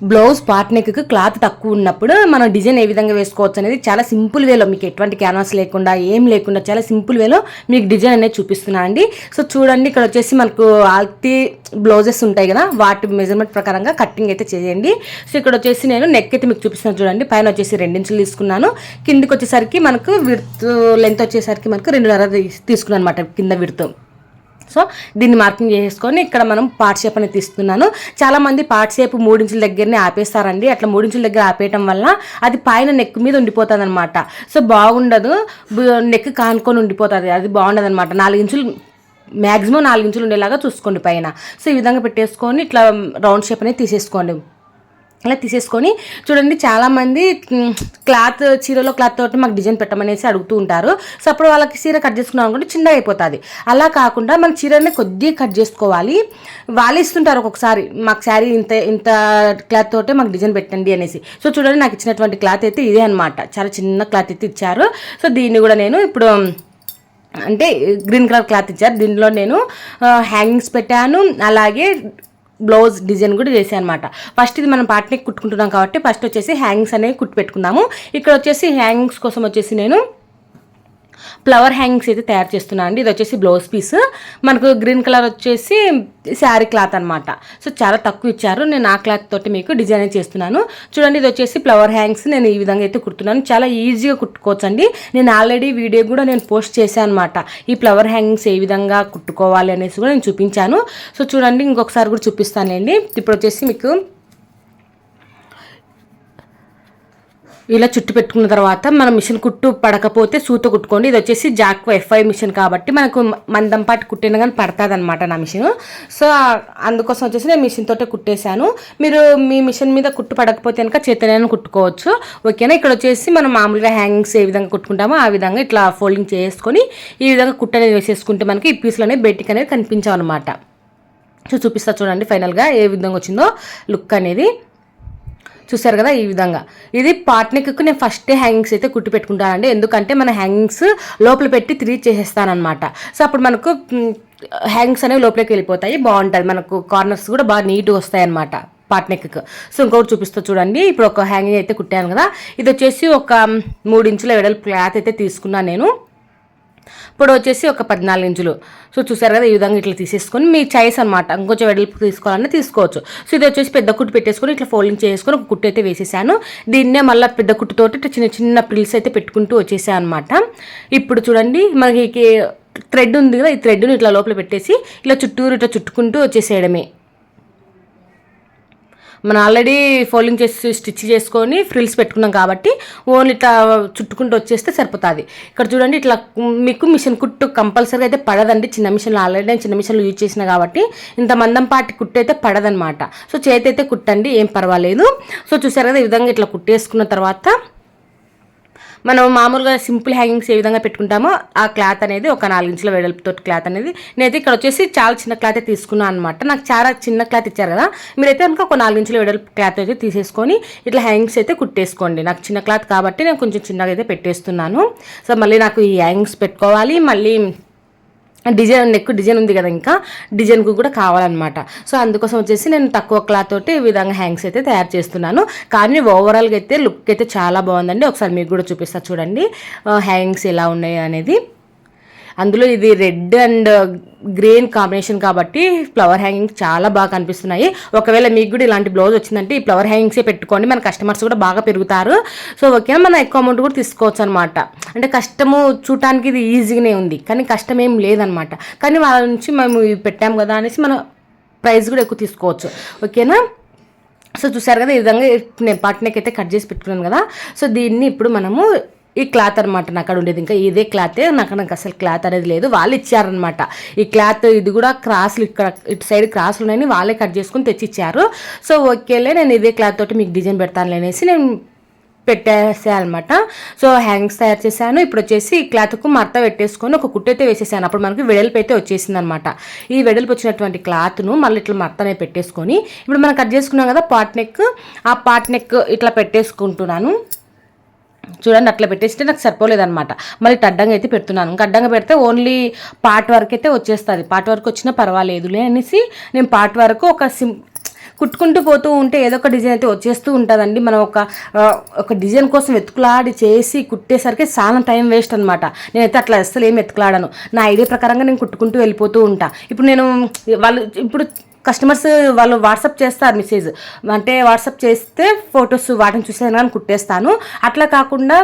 Blouse part నెక్కి cloth తక్కువ ఉన్నప్పుడు మనం డిజైన్ ఏ విధంగా వేసుకోవచ్చు అనేది చాలా సింపుల్ వేలో మీకు ఎటువంటి క్యాన్వాస్ లేకుండా ఏం లేకుండా చాలా సింపుల్ వేలో మీకు డిజైన్ అనేది చూపిస్తున్నాను అండి. సో చూడండి ఇక్కడ వచ్చేసి మనకు ఆల్తి బ్లౌజెస్ ఉంటాయి కదా వాటి మెజర్మెంట్ ప్రకారంగా కటింగ్ అయితే చేయండి. సో ఇక్కడ వచ్చేసి నేను నెక్ అయితే మీకు చూపిస్తున్నాను చూడండి పైన వచ్చేసి రెండించులు తీసుకున్నాను. కిందికి వచ్చేసరికి మనకు విడ్త్ లెంత్ వచ్చేసరికి మనకు రెండున్నర తీసుకున్నాను అనమాట కింద విడుతు. సో దీన్ని మార్కింగ్ చేసుకొని ఇక్కడ మనం పార్ట్ షేప్ అనేది తీస్తున్నాను. చాలా మంది పార్ట్ షేప్ మూడించుల దగ్గరనే ఆపేస్తారండి. అట్లా మూడించుల దగ్గర ఆపేయటం వల్ల అది పైన నెక్ మీద ఉండిపోతుంది అనమాట సో బాగుండదు. నెక్ కానుకొని ఉండిపోతుంది. అది బాగుండదు అనమాట నాలుగు ఇంచులు మ్యాక్సిమం నాలుగు ఇంచులు ఉండేలాగా చూసుకోండి పైన. సో ఈ విధంగా పెట్టేసుకొని ఇట్లా రౌండ్ షేప్ అనేది తీసేసుకోండి. అలా తీసేసుకొని చూడండి చాలామంది క్లాత్ చీరలో క్లాత్ తోటి మాకు డిజైన్ పెట్టమనేసి అడుగుతూ ఉంటారు. సో అప్పుడు వాళ్ళకి చీర కట్ చేసుకున్నాం అనుకుంటే చిన్నగా అయిపోతుంది. అలా కాకుండా మన చీరని కొద్దిగా కట్ చేసుకోవాలి. వాళ్ళు ఇస్తుంటారు ఒక్కొక్కసారి మాకు శారీ ఇంత ఇంత క్లాత్ తోటే మాకు డిజైన్ పెట్టండి అనేసి. సో చూడండి నాకు ఇచ్చినటువంటి క్లాత్ అయితే ఇదే అనమాట చాలా చిన్న క్లాత్ అయితే ఇచ్చారు. సో దీన్ని కూడా నేను ఇప్పుడు అంటే గ్రీన్ కలర్ క్లాత్ ఇచ్చారు. దీనిలో నేను హ్యాంగింగ్స్ పెట్టాను. అలాగే బ్లౌజ్ డిజైన్ కూడా చేశాను అనమాట ఫస్ట్ ఇది మనం పార్ట్ని కుట్టుకుంటున్నాం కాబట్టి ఫస్ట్ వచ్చేసి హ్యాంగింగ్స్ అనేవి కుట్టి పెట్టుకుందాము. ఇక్కడ వచ్చేసి హ్యాంగింగ్స్ కోసం వచ్చేసి నేను ఫ్లవర్ హ్యాంగింగ్స్ అయితే తయారు చేస్తున్నాను అండి. ఇది వచ్చేసి బ్లౌజ్ పీస్ మనకు గ్రీన్ కలర్ వచ్చేసి శారీ క్లాత్ అనమాట సో చాలా తక్కువ ఇచ్చారు. నేను ఆ క్లాత్ తోటి మీకు డిజైన్ చేస్తున్నాను. చూడండి ఇది వచ్చేసి ఫ్లవర్ హ్యాంగ్స్ నేను ఈ విధంగా అయితే కుడుతున్నాను చాలా ఈజీగా కుట్టుకోవచ్చు అండి నేను ఆల్రెడీ వీడియో కూడా నేను పోస్ట్ చేశాను అనమాట ఈ ఫ్లవర్ హ్యాంగింగ్స్ ఏ విధంగా కుట్టుకోవాలి అనేసి కూడా నేను చూపించాను. సో చూడండి ఇంకొకసారి కూడా చూపిస్తానులేండి. ఇప్పుడు వచ్చేసి మీకు ఇలా చుట్టు పెట్టుకున్న తర్వాత మనం మిషన్ కుట్టు పడకపోతే సూత కుట్టుకోండి. ఇది వచ్చేసి జాక్వో ఎఫ్ఐ మిషన్ కాబట్టి మనకు మందం పాటు కుట్టిన కానీ పడుతుంది అనమాట నా మిషన్. సో అందుకోసం వచ్చేసి నేను మిషన్ తోటే కుట్టేశాను. మీరు మీ మిషన్ మీద కుట్టు పడకపోతే కనుక చేతనైనా కుట్టుకోవచ్చు. ఓకేనా? ఇక్కడ వచ్చేసి మనం మామూలుగా హ్యాంగింగ్స్ ఏ విధంగా కుట్టుకుంటామో ఆ విధంగా ఇట్లా ఫోల్డింగ్ చేసుకొని ఈ విధంగా కుట్టు అనేది వేసేసుకుంటే మనకి ఈ పీస్లు అనేది బయటికి అనేది కనిపించావు అనమాట సో చూపిస్తా చూడండి ఫైనల్గా ఏ విధంగా వచ్చిందో లుక్ అనేది. చూసారు కదా ఈ విధంగా. ఇది పార్ట్ నెక్కు నేను ఫస్ట్ హ్యాంగింగ్స్ అయితే కుట్టి పెట్టుకుంటానండి ఎందుకంటే మన హ్యాంగింగ్స్ లోపల పెట్టి తిరిగి చేసేస్తానమాట సో అప్పుడు మనకు హ్యాంగింగ్స్ అనేవి లోపలికి వెళ్ళిపోతాయి. బాగుంటుంది మనకు కార్నర్స్ కూడా బాగా నీట్గా వస్తాయి అనమాట పార్ట్ నెక్కు సో ఇంకొకటి చూపిస్తా చూడండి. ఇప్పుడు ఒక హ్యాంగింగ్ అయితే కుట్టాను కదా. ఇది వచ్చేసి ఒక మూడు ఇంచుల వెడల్పు క్లాత్ అయితే తీసుకున్నాను నేను. ఇప్పుడు వచ్చేసి ఒక పద్నాలుగు ఇంచులు. సో చూసారు కదా ఈ విధంగా ఇట్లా తీసేసుకొని మీ చాయిస్ అనమాట ఇంకొంచెం వెడల్పు తీసుకోవాలన్నా తీసుకోవచ్చు. సో ఇది వచ్చేసి పెద్ద కుట్టు పెట్టేసుకొని ఇట్లా ఫోల్డింగ్ చేసుకొని ఒక కుట్టు అయితే వేసేసాను. దీన్నే మళ్ళీ పెద్ద కుట్టుతోటి ఇట్లా చిన్న చిన్న ప్రిల్స్ అయితే పెట్టుకుంటూ వచ్చేసాను అనమాట ఇప్పుడు చూడండి మనకి థ్రెడ్ ఉంది కదా ఈ థ్రెడ్ను ఇట్లా లోపల పెట్టేసి ఇలా చుట్టూరు ఇట్లా చుట్టుకుంటూ వచ్చేసేయడమే. మనం ఆల్రెడీ ఫోల్డింగ్ చేసి స్టిచ్ చేసుకొని ఫ్రిల్స్ పెట్టుకున్నాం కాబట్టి ఓన్లీ ఇట్లా చుట్టుకుంటూ వచ్చేస్తే సరిపోతుంది. ఇక్కడ చూడండి ఇట్లా మీకు మిషన్ కుట్టు కంపల్సరీగా అయితే పడదండి. చిన్న మిషన్లు ఆల్రెడీ నేను చిన్న మిషన్లు యూజ్ చేసిన కాబట్టి ఇంత మందం పాటి కుట్టు అయితే పడదనమాట సో చేతి అయితే కుట్టండి ఏం పర్వాలేదు. సో చూసారు కదా ఈ విధంగా ఇట్లా కుట్టేసుకున్న తర్వాత మనం మామూలుగా సింపుల్ హ్యాంగింగ్స్ ఏ విధంగా పెట్టుకుంటామో ఆ క్లాత్ అనేది ఒక నాలుగించుల వెడల్పుతో క్లాత్ అనేది నేనైతే ఇక్కడ వచ్చేసి చాలా చిన్న క్లాత్ తీసుకున్నాను అనమాట నాకు చాలా చిన్న క్లాత్ ఇచ్చారు కదా. మీరైతే కనుక ఒక నాలుగించుల వెడల్పు క్లాత్ అయితే తీసేసుకొని ఇట్లా హ్యాంగింగ్స్ అయితే కుట్టేసుకోండి. నాకు చిన్న క్లాత్ కాబట్టి నేను కొంచెం చిన్నగా అయితే పెట్టేస్తున్నాను. సో మళ్ళీ నాకు ఈ హ్యాంగింగ్స్ పెట్టుకోవాలి. మళ్ళీ డిజైన్ నెక్ డిజైన్ ఉంది కదా ఇంకా డిజైన్కు కూడా కావాలన్నమాట. సో అందుకోసం వచ్చేసి నేను తక్కువ క్లాత్ తోటి ఈ విధంగా హ్యాంగ్స్ అయితే తయారు చేస్తున్నాను. కానీ ఓవరాల్గా అయితే లుక్ అయితే చాలా బాగుందండి. ఒకసారి మీకు కూడా చూపిస్తా చూడండి. హ్యాంగ్స్ ఎలా ఉన్నాయి అనేది. అందులో ఇది రెడ్ అండ్ గ్రీన్ కాంబినేషన్ కాబట్టి ఫ్లవర్ హ్యాంగింగ్ చాలా బాగా కనిపిస్తున్నాయి. ఒకవేళ మీకు కూడా ఇలాంటి బ్లౌజ్ వచ్చిందంటే ఈ ఫ్లవర్ హ్యాంగింగ్సే పెట్టుకోండి. మన కస్టమర్స్ కూడా బాగా పెరుగుతారు. సో ఓకే మనం ఎక్కువ అమౌంట్ కూడా తీసుకోవచ్చు అనమాట అంటే కష్టము చూడటానికి ఇది ఈజీగానే ఉంది. కానీ కష్టం ఏం లేదనమాట కానీ వాళ్ళ నుంచి మేము పెట్టాము పెట్టాం కదా అనేసి మనం ప్రైస్ కూడా ఎక్కువ తీసుకోవచ్చు. ఓకేనా? సో చూసారు కదా ఈ విధంగా నేను పట్నకి అయితే కట్ చేసి పెట్టుకున్నాను కదా. సో దీన్ని ఇప్పుడు మనము ఈ క్లాత్ అనమాట నాకు అక్కడ ఉండేది. ఇంకా ఇదే క్లాతే నాకు నాకు అసలు క్లాత్ అనేది లేదు. వాళ్ళు ఇచ్చారనమాట ఈ క్లాత్ ఇది కూడా క్రాస్లు ఇక్కడ ఇటు సైడ్ క్రాస్లు ఉన్నాయని వాళ్ళే కట్ చేసుకుని తెచ్చి ఇచ్చారు సో ఓకేలే నేను ఇదే క్లాత్ తోటి మీకు డిజైన్ పెడతాను అనేసి నేను పెట్టేసాను అనమాట సో హ్యాంగ్స్ తయారు చేశాను. ఇప్పుడు వచ్చేసి ఈ క్లాత్కు మర్త పెట్టేసుకొని ఒక కుట్టు అయితే వేసేసాను. అప్పుడు మనకి వెడల్పు అయితే వచ్చేసింది అనమాట ఈ వెడల్పు వచ్చినటువంటి క్లాత్ను మళ్ళీ ఇట్లా మర్తనే పెట్టేసుకొని ఇప్పుడు మనం కట్ చేసుకున్నాం కదా పాట్ నెక్. ఆ పాట్ నెక్ ఇట్లా పెట్టేసుకుంటున్నాను. చూడండి అట్లా పెట్టేస్తే నాకు సరిపోలేదనమాట మళ్ళీ అడ్డంగా అయితే పెడుతున్నాను. ఇంకా అడ్డంగా పెడితే ఓన్లీ పార్ట్ వరకు అయితే వచ్చేస్తుంది. పార్ట్ వరకు వచ్చినా పర్వాలేదులే అనేసి నేను పార్ట్ వరకు ఒక సిం కుట్టుకుంటూ పోతూ ఉంటే ఏదో ఒక డిజైన్ అయితే వచ్చేస్తూ ఉంటుందండి. మనం ఒక ఒక డిజైన్ కోసం వెతుకులాడి చేసి కుట్టేసరికి చాలా టైం వేస్ట్ అనమాట నేనైతే అట్లా అసలు ఏం వెతుకులాడను. నా ఐడియా ప్రకారంగా నేను కుట్టుకుంటూ వెళ్ళిపోతూ ఉంటా. ఇప్పుడు నేను వాళ్ళు ఇప్పుడు కస్టమర్స్ వాళ్ళు వాట్సాప్ చేస్తారు మెసేజ్. అంటే వాట్సాప్ చేస్తే ఫొటోస్ వాటిని చూసాను కానీ కుట్టేస్తాను. అట్లా కాకుండా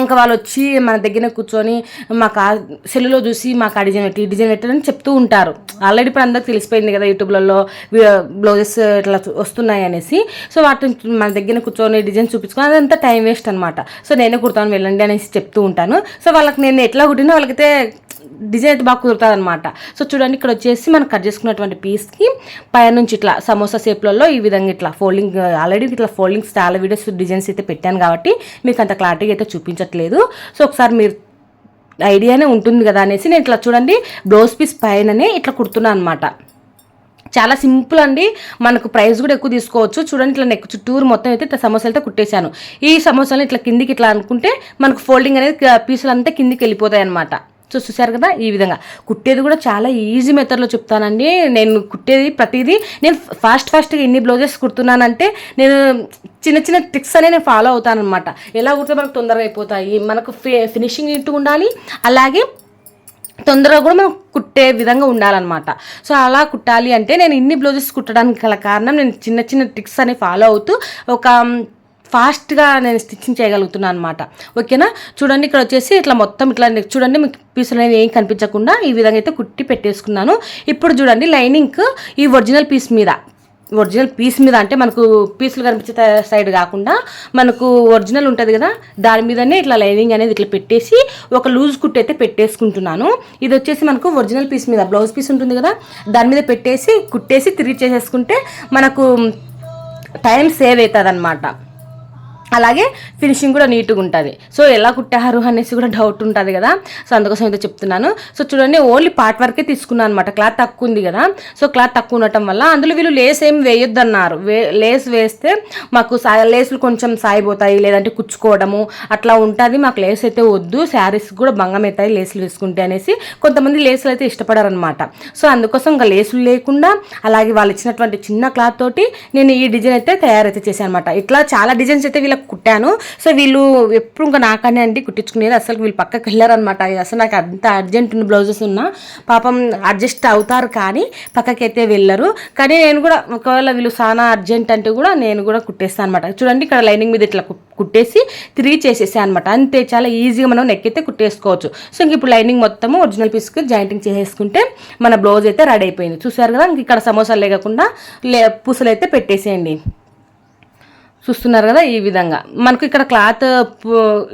ఇంకా వాళ్ళు వచ్చి మన దగ్గర కూర్చొని మాకు ఆ సెల్లులో చూసి మాకు ఆ డిజైన్ పెట్టి ఈ డిజైన్ అని చెప్తూ ఉంటారు. ఆల్రెడీ ఇప్పుడు అందరికి తెలిసిపోయింది కదా యూట్యూబ్లలో బ్లౌజెస్ ఇట్లా వస్తున్నాయి అనేసి. సో వాటిని మన దగ్గర కూర్చొని డిజైన్ చూపించుకొని అదంతా టైం వేస్ట్ అనమాట సో నేనే కుడతాను వెళ్ళండి అనేసి చెప్తూ ఉంటాను. సో వాళ్ళకి నేను ఎట్లా కుట్టినా వాళ్ళకైతే డిజైన్ అయితే బాగా కుదురుతుంది అనమాట సో చూడండి ఇక్కడ వచ్చేసి మనం కట్ చేసుకున్నటువంటి పీస్కి పైన నుంచి ఇట్లా సమోసా షేప్లలో ఈ విధంగా ఇట్లా ఫోల్డింగ్ ఆల్రెడీ uh, ఇట్లా ఫోల్డింగ్స్ చాలా వీడియోస్ డిజైన్స్ అయితే పెట్టాను కాబట్టి మీకు అంత క్లారిటీగా అయితే చూపించట్లేదు. సో ఒకసారి మీరు ఐడియానే ఉంటుంది కదా అనేసి నేను ఇట్లా చూడండి బ్లౌజ్ పీస్ పైననే ఇట్లా కుడుతున్నాను అనమాట చాలా సింపుల్ అండి. మనకు ప్రైస్ కూడా ఎక్కువ తీసుకోవచ్చు. చూడండి ఇట్లా నెక్ చుట్టూరు మొత్తం అయితే ఇట్లా సమోసాలతో కుట్టేశాను. ఈ సమోసాలను ఇట్లా కిందికి ఇట్లా అనుకుంటే మనకు ఫోల్డింగ్ అనేది uh, పీసులు అంతా కిందికి వెళ్ళిపోతాయి అనమాట సో చూసారు కదా ఈ విధంగా. కుట్టేది కూడా చాలా ఈజీ మెథడ్లో చెప్తానండి. నేను కుట్టేది ప్రతిదీ నేను ఫాస్ట్ ఫాస్ట్గా ఎన్ని బ్లౌజెస్ కుడుతున్నానంటే నేను చిన్న చిన్న ట్రిక్స్ అనేవి నేను ఫాలో అవుతాను అనమాట ఎలా కుడితే మనకు తొందరగా అయిపోతాయి. మనకు ఫినిషింగ్ ఇటు ఉండాలి? అలాగే తొందరగా కూడా మనం కుట్టే విధంగా ఉండాలన్నమాట. సో అలా కుట్టాలి అంటే నేను ఇన్ని బ్లౌజెస్ కుట్టడానికి గల కారణం నేను చిన్న చిన్న ట్రిక్స్ అనేవి ఫాలో అవుతూ ఒక ఫాస్ట్గా నేను స్టిచ్చింగ్ చేయగలుగుతున్నాను అనమాట ఓకేనా? చూడండి ఇక్కడ వచ్చేసి ఇట్లా మొత్తం ఇట్లా చూడండి మీకు పీసులు అనేవి ఏం కనిపించకుండా ఈ విధంగా అయితే కుట్టి పెట్టేసుకున్నాను. ఇప్పుడు చూడండి లైనింగ్ ఈ ఒరిజినల్ పీస్ మీద. ఒరిజినల్ పీస్ మీద అంటే మనకు పీసులు కనిపించే సైడ్ కాకుండా మనకు ఒరిజినల్ ఉంటుంది కదా దాని మీదనే ఇట్లా లైనింగ్ అనేది ఇట్లా పెట్టేసి ఒక లూజ్ కుట్టు అయితే పెట్టేసుకుంటున్నాను. ఇది వచ్చేసి మనకు ఒరిజినల్ పీస్ మీద బ్లౌజ్ పీస్ ఉంటుంది కదా దాని మీద పెట్టేసి కుట్టేసి తిరిగి చేసేసుకుంటే మనకు టైం సేవ్ అవుతుంది అనమాట అలాగే ఫినిషింగ్ కూడా నీట్గా ఉంటుంది. సో ఎలా కుట్టారు అనేసి కూడా డౌట్ ఉంటుంది కదా. సో అందుకోసం అయితే చెప్తున్నాను. సో చూడండి ఓన్లీ పార్ట్ వరకే తీసుకున్నాను అనమాట క్లాత్ తక్కువ ఉంది కదా. సో క్లాత్ తక్కువ ఉండటం వల్ల అందులో వీళ్ళు లేస్ ఏం వేయొద్దన్నారు. వే లేస్ వేస్తే మాకు సా లేసులు కొంచెం సాయిపోతాయి. లేదంటే కుచ్చుకోవడము అట్లా ఉంటుంది. మాకు లేస్ అయితే వద్దు. శారీస్ కూడా భంగం అవుతాయి లేసులు వేసుకుంటే అనేసి కొంతమంది లేసులు అయితే ఇష్టపడారనమాట సో అందుకోసం ఇంకా లేసులు లేకుండా అలాగే వాళ్ళు ఇచ్చినటువంటి చిన్న క్లాత్ తోటి నేను ఈ డిజైన్ అయితే తయారైతే చేశాను అనమాట ఇట్లా చాలా డిజైన్స్ అయితే వీళ్ళకి కుట్టాను. సో వీళ్ళు ఎప్పుడు ఇంకా నాకనే అండి కుట్టించుకునేది. అసలు వీళ్ళు పక్కకి వెళ్ళారనమాట అసలు నాకు అంత అర్జెంట్ ఉన్న బ్లౌజెస్ ఉన్నా. పాపం అడ్జస్ట్ అవుతారు కానీ పక్కకి అయితే వెళ్ళరు. కానీ నేను కూడా ఒకవేళ వీళ్ళు చాలా అర్జెంట్ అంటే కూడా నేను కూడా కుట్టేస్తాను అనమాట చూడండి ఇక్కడ లైనింగ్ మీద ఇట్లా కుట్టేసి తిరిగి చేసేసాను అనమాట అంతే చాలా ఈజీగా మనం నెక్ అయితే కుట్టేసుకోవచ్చు. సో ఇంక ఇప్పుడు లైనింగ్ మొత్తము ఒరిజినల్ పీస్కి జాయింటింగ్ చేసేసుకుంటే మన బ్లౌజ్ అయితే రెడీ అయిపోయింది. చూసారు కదా ఇంక ఇక్కడ సమోసాలు లేకుండా లే పూసలు అయితే పెట్టేసేయండి. చూస్తున్నారు కదా ఈ విధంగా. మనకు ఇక్కడ క్లాత్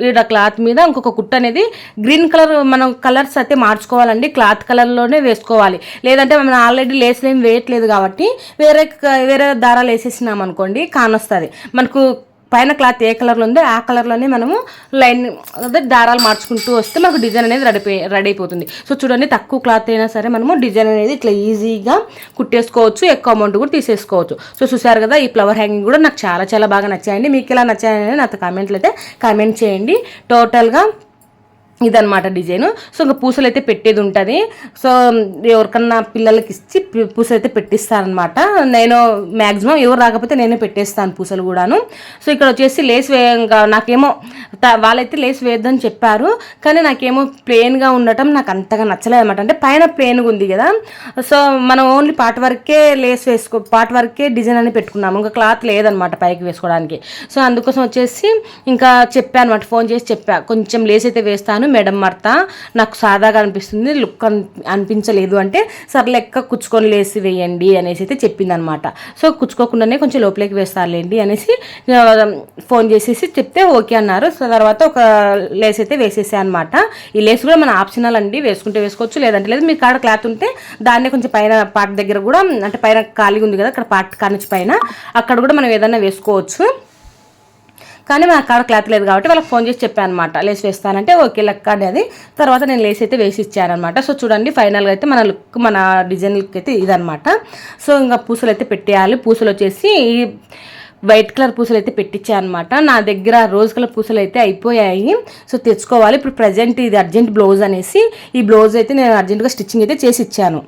ఇక్కడ క్లాత్ మీద ఇంకొక కుట్ట అనేది గ్రీన్ కలర్ మనం కలర్స్ అయితే మార్చుకోవాలండి. క్లాత్ కలర్లోనే వేసుకోవాలి. లేదంటే మనం ఆల్రెడీ లేసులు ఏం వేయట్లేదు కాబట్టి వేరే క- వేరే దారాలు వేసేసినాం అనుకోండి కానొస్తుంది. మనకు పైన క్లాత్ ఏ కలర్లో ఉందో ఆ కలర్లోనే మనము లైన్ అదే దారాలు మార్చుకుంటూ వస్తే మాకు డిజైన్ అనేది రెడీ రెడీ అయిపోతుంది. సో చూడండి తక్కువ క్లాత్ అయినా సరే మనము డిజైన్ అనేది ఇట్లా ఈజీగా కుట్టేసుకోవచ్చు ఎక్కువ అమౌంట్ కూడా తీసేసుకోవచ్చు. సో చూసారు కదా ఈ ఫ్లవర్ హ్యాంగింగ్ కూడా నాకు చాలా చాలా బాగా నచ్చాయండి. మీకు ఇలా నచ్చాయని నాతో కామెంట్లు అయితే కామెంట్ చేయండి. టోటల్గా ఇదనమాట డిజైన్. సో ఇంకా పూసలు అయితే పెట్టేది ఉంటుంది. సో ఎవరికన్నా పిల్లలకి ఇచ్చి పూసలు అయితే పెట్టిస్తానమాట నేను మ్యాక్సిమం ఎవరు రాకపోతే నేనే పెట్టేస్తాను పూసలు కూడాను. సో ఇక్కడ వచ్చేసి లేస్ వే ఇంకా నాకేమో వాళ్ళైతే లేస్ వేయొద్దని చెప్పారు. కానీ నాకేమో ప్లెయిన్గా ఉండటం నాకు అంతగా నచ్చలేదు అనమాట అంటే పైన ప్లెయిన్గా ఉంది కదా. సో మనం ఓన్లీ పార్ట్ వరకే లేస్ వేసుకో పార్ట్ వరకే డిజైన్ అని పెట్టుకున్నాము. ఇంకా క్లాత్ లేదనమాట పైకి వేసుకోవడానికి. సో అందుకోసం వచ్చేసి ఇంకా చెప్పాను అనమాట ఫోన్ చేసి చెప్పా. కొంచెం లేస్ అయితే వేస్తాను. మేడం మర్త. నాకు సాదాగా అనిపిస్తుంది లుక్ అనిపించలేదు అంటే సర్లే లెక్క కుచ్చుకొని లేసి వేయండి అనేసి అయితే చెప్పింది అనమాట సో కుచ్చుకోకుండానే కొంచెం లోపలికి వేస్తారులేండి అనేసి ఫోన్ చేసేసి చెప్తే ఓకే అన్నారు. సో తర్వాత ఒక లేస్ అయితే వేసేసా అనమాట. ఈ లేస్ కూడా మన ఆప్షనల్ అండి వేసుకుంటే వేసుకోవచ్చు లేదంటే లేదు. మీ కాడ క్లాత్ ఉంటే దాన్నే కొంచెం పైన పార్ట్ దగ్గర కూడా అంటే పైన ఖాళీగా ఉంది కదా అక్కడ పార్ట్ కానిచ్చి పైన అక్కడ కూడా మనం ఏదైనా వేసుకోవచ్చు. కానీ మన కాడ క్లాత్ లేదు కాబట్టి వాళ్ళకి ఫోన్ చేసి చెప్పాను అనమాట లేస్ వేస్తానంటే ఓకే లెక్క అనేది. తర్వాత నేను లేస్ అయితే వేసి ఇచ్చానమాట సో చూడండి ఫైనల్గా అయితే మన లుక్ మన డిజైన్ లుక్ అయితే ఇదనమాట సో ఇంకా పూసలు అయితే పెట్టేయాలి. పూసలు వచ్చేసి ఈ వైట్ కలర్ పూసలు అయితే పెట్టించాను అనమాట నా దగ్గర రోజ్ కలర్ పూసలు అయితే అయిపోయాయి. సో తెచ్చుకోవాలి. ఇప్పుడు ప్రజెంట్ ఇది అర్జెంట్ బ్లౌజ్ అనేసి ఈ బ్లౌజ్ అయితే నేను అర్జెంట్గా స్టిచ్చింగ్ అయితే చేసి ఇచ్చాను.